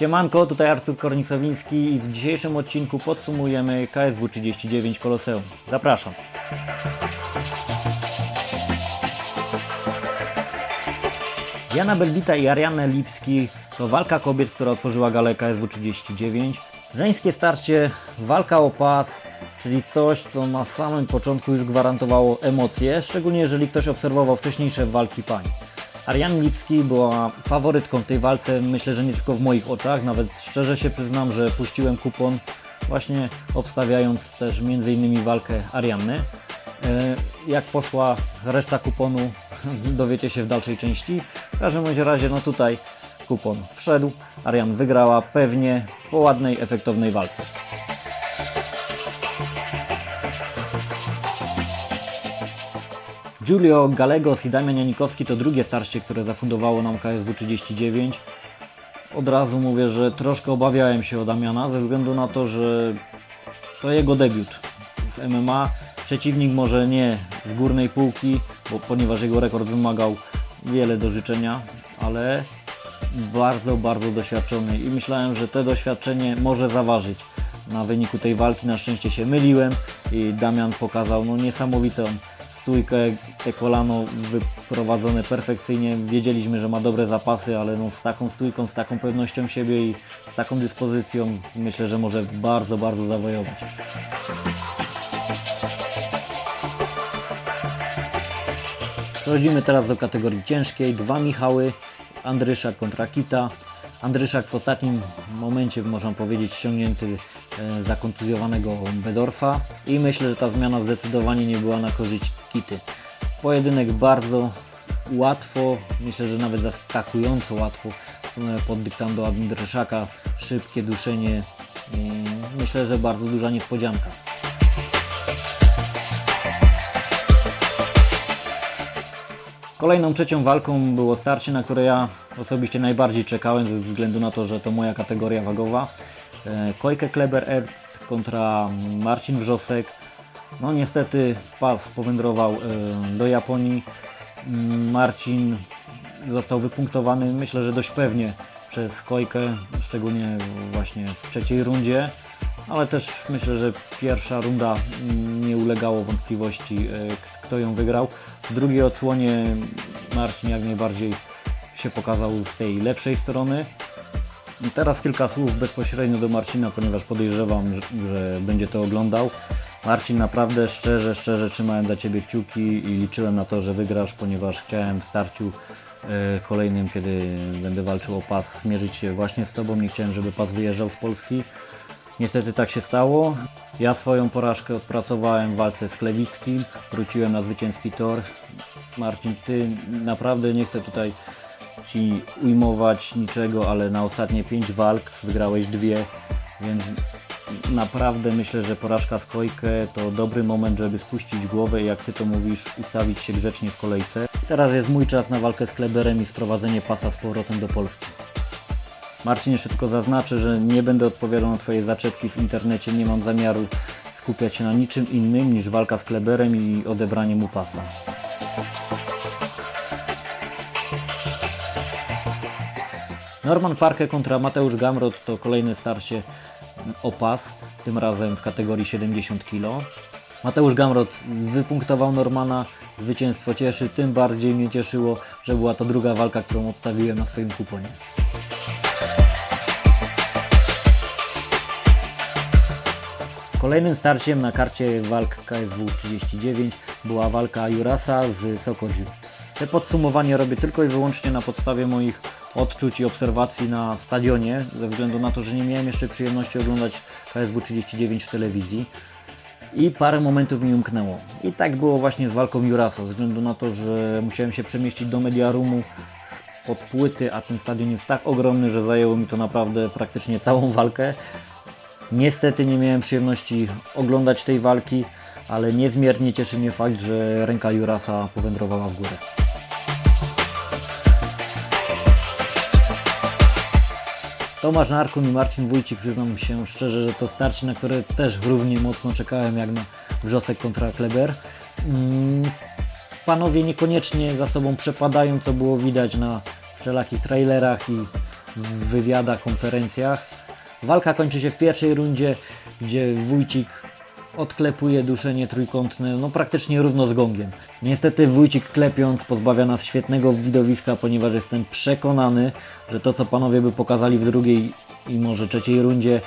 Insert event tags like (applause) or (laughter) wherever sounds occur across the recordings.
Siemanko, tutaj Artur Kornik-Sowiński i w dzisiejszym odcinku podsumujemy KSW 39 Koloseum. Zapraszam. Jana Belbita i Arianna Lipski to walka kobiet, która otworzyła galę KSW 39. Żeńskie starcie, walka o pas, czyli coś, co na samym początku już gwarantowało emocje, szczególnie jeżeli ktoś obserwował wcześniejsze walki pań. Ariane Lipski była faworytką w tej walce, myślę, że nie tylko w moich oczach, nawet szczerze się przyznam, że puściłem kupon właśnie obstawiając też m.in. walkę Arianny. E, Jak poszła reszta kuponu (laughs) dowiecie się w dalszej części. W każdym razie no tutaj kupon wszedł, Arian wygrała pewnie po ładnej, efektownej walce. Giulio Galegos i Damian Janikowski to drugie starcie, które zafundowało nam KSW 39. Od razu mówię, że troszkę obawiałem się o Damiana ze względu na to, że to jego debiut w MMA. Przeciwnik może nie z górnej półki, bo ponieważ jego rekord wymagał wiele do życzenia, ale bardzo, bardzo doświadczony i myślałem, że to doświadczenie może zaważyć na wyniku tej walki. Na szczęście się myliłem i Damian pokazał no, niesamowitą stójkę, te kolano wyprowadzone perfekcyjnie. Wiedzieliśmy, że ma dobre zapasy, ale no, z taką stójką, z taką pewnością siebie i z taką dyspozycją myślę, że może bardzo, bardzo zawojować. Przechodzimy teraz do kategorii ciężkiej. Dwa Michały, Andryszak kontra Kita. Andryszak w ostatnim momencie, można powiedzieć, ściągnięty e, za kontuzjowanego Bedorfa i myślę, że ta zmiana zdecydowanie nie była na korzyść Kity. Pojedynek bardzo łatwo, myślę, że nawet zaskakująco łatwo e, pod dyktando Andryszaka, szybkie duszenie. Myślę, że bardzo duża niespodzianka. Kolejną trzecią walką było starcie, na które ja osobiście najbardziej czekałem ze względu na to, że to moja kategoria wagowa. E, Kojke Kleber Ernst kontra Marcin Wrzosek. No niestety pas powędrował e, do Japonii. Mm, Marcin został wypunktowany myślę, że dość pewnie przez Kojkę, szczególnie właśnie w trzeciej rundzie. Ale też myślę, że pierwsza runda mm, nie ulegało wątpliwości, e, kto ją wygrał. W drugiej odsłonie Marcin jak najbardziej się pokazał z tej lepszej strony. Teraz kilka słów bezpośrednio do Marcina, ponieważ podejrzewam, że, że będzie to oglądał. Marcin, naprawdę szczerze, szczerze trzymałem dla Ciebie kciuki i liczyłem na to, że wygrasz, ponieważ chciałem w starciu e, kolejnym, kiedy będę walczył o pas, zmierzyć się właśnie z Tobą. Nie chciałem, żeby pas wyjeżdżał z Polski. Niestety tak się stało. Ja swoją porażkę odpracowałem w walce z Klewickim, wróciłem na zwycięski tor. Marcin, Ty naprawdę nie chcę tutaj Ci ujmować niczego, ale na ostatnie pięć walk wygrałeś dwie, więc naprawdę myślę, że porażka z Kojkę to dobry moment, żeby spuścić głowę i jak Ty to mówisz, ustawić się grzecznie w kolejce. Teraz jest mój czas na walkę z Kleberem i sprowadzenie pasa z powrotem do Polski. Marcin, jeszcze tylko zaznaczę, że nie będę odpowiadał na Twoje zaczepki w internecie, nie mam zamiaru skupiać się na niczym innym niż walka z Kleberem i odebranie mu pasa. Norman Parke kontra Mateusz Gamrot to kolejne starcie o pas, tym razem w kategorii 70 kg. Mateusz Gamrot wypunktował Normana, zwycięstwo cieszy, tym bardziej mnie cieszyło, że była to druga walka, którą obstawiłem na swoim kuponie. Kolejnym starciem na karcie walk KSW 39 była walka Jurasa z Sokodziu. Te podsumowanie robię tylko i wyłącznie na podstawie moich odczuć i obserwacji na stadionie, ze względu na to, że nie miałem jeszcze przyjemności oglądać KSW 39 w telewizji i parę momentów mi umknęło. I tak było właśnie z walką Jurasa, ze względu na to, że musiałem się przemieścić do Mediarumu pod płyty, a ten stadion jest tak ogromny, że zajęło mi to naprawdę praktycznie całą walkę. Niestety nie miałem przyjemności oglądać tej walki, ale niezmiernie cieszy mnie fakt, że ręka Jurasa powędrowała w górę. Tomasz Narkun i Marcin Wójcik, przyznam się szczerze, że to starcie, na które też równie mocno czekałem jak na Wrzosek kontra Kleber. Mm, Panowie niekoniecznie za sobą przepadają, co było widać na wszelakich trailerach i wywiadach, konferencjach. Walka kończy się w pierwszej rundzie, gdzie Wójcik odklepuje duszenie trójkątne, no praktycznie równo z gongiem. Niestety Wójcik klepiąc pozbawia nas świetnego widowiska, ponieważ jestem przekonany, że to co panowie by pokazali w drugiej i może trzeciej rundzie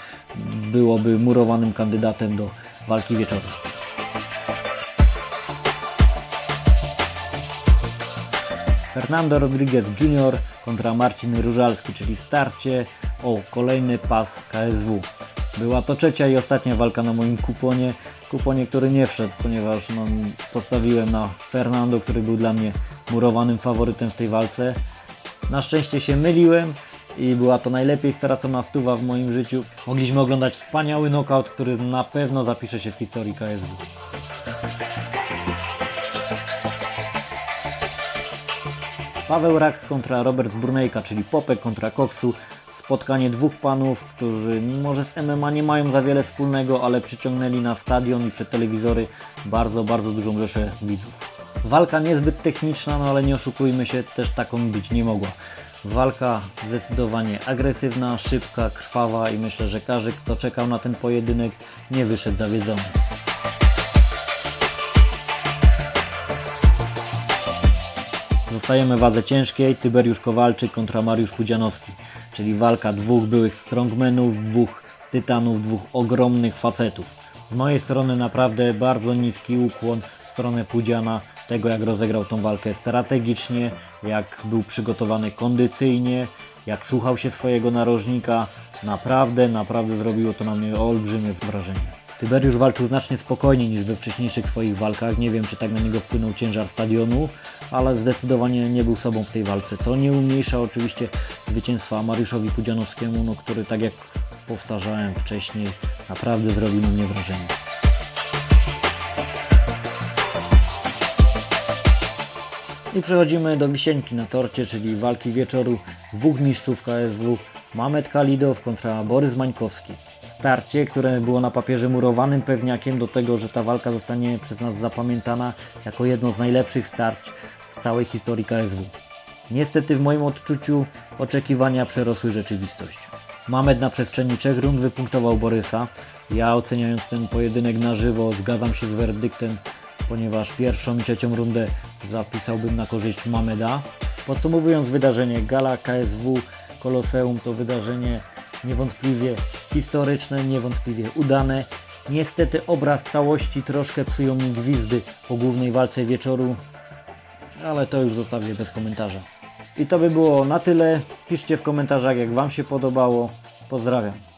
byłoby murowanym kandydatem do walki wieczoru. Fernando Rodriguez Jr. kontra Marcin Różalski, czyli starcie o kolejny pas KSW. Była to trzecia i ostatnia walka na moim kuponie. Kuponie, który nie wszedł, ponieważ no, postawiłem na Fernando, który był dla mnie murowanym faworytem w tej walce. Na szczęście się myliłem i była to najlepiej stracona stuwa w moim życiu. Mogliśmy oglądać wspaniały knockout, który na pewno zapisze się w historii KSW. Paweł Rak kontra Robert Brunejka, czyli Popek kontra Koksu. Spotkanie dwóch panów, którzy może z MMA nie mają za wiele wspólnego, ale przyciągnęli na stadion i przed telewizory bardzo, bardzo dużą rzeszę widzów. Walka niezbyt techniczna, no ale nie oszukujmy się, też taką być nie mogła. Walka zdecydowanie agresywna, szybka, krwawa i myślę, że każdy, kto czekał na ten pojedynek, nie wyszedł zawiedzony. Zostajemy w wadze ciężkiej, Tyberiusz Kowalczyk kontra Mariusz Pudzianowski, czyli walka dwóch byłych strongmenów, dwóch tytanów, dwóch ogromnych facetów. Z mojej strony naprawdę bardzo niski ukłon w stronę Pudziana, tego jak rozegrał tą walkę strategicznie, jak był przygotowany kondycyjnie, jak słuchał się swojego narożnika. Naprawdę, naprawdę zrobiło to na mnie olbrzymie wrażenie. Tyberiusz walczył znacznie spokojniej niż we wcześniejszych swoich walkach. Nie wiem, czy tak na niego wpłynął ciężar stadionu, ale zdecydowanie nie był sobą w tej walce, co nie umniejsza oczywiście zwycięstwa Mariuszowi Pudzianowskiemu, no, który, tak jak powtarzałem wcześniej, naprawdę zrobił na mnie wrażenie. I przechodzimy do wisienki na torcie, czyli walki wieczoru dwóch mistrzów KSW, Mamet Kalidow kontra Borys Mańkowski. Starcie, które było na papierze murowanym pewniakiem do tego, że ta walka zostanie przez nas zapamiętana jako jedno z najlepszych starć w całej historii KSW. Niestety w moim odczuciu oczekiwania przerosły rzeczywistość. Mamet na przestrzeni trzech rund wypunktował Borysa. Ja oceniając ten pojedynek na żywo zgadzam się z werdyktem, ponieważ pierwszą i trzecią rundę zapisałbym na korzyść Mameda. Podsumowując wydarzenie, gala KSW Koloseum to wydarzenie niewątpliwie historyczne, niewątpliwie udane. Niestety obraz całości troszkę psują mi gwizdy po głównej walce wieczoru, ale to już zostawię bez komentarza. I to by było na tyle. Piszcie w komentarzach jak Wam się podobało. Pozdrawiam.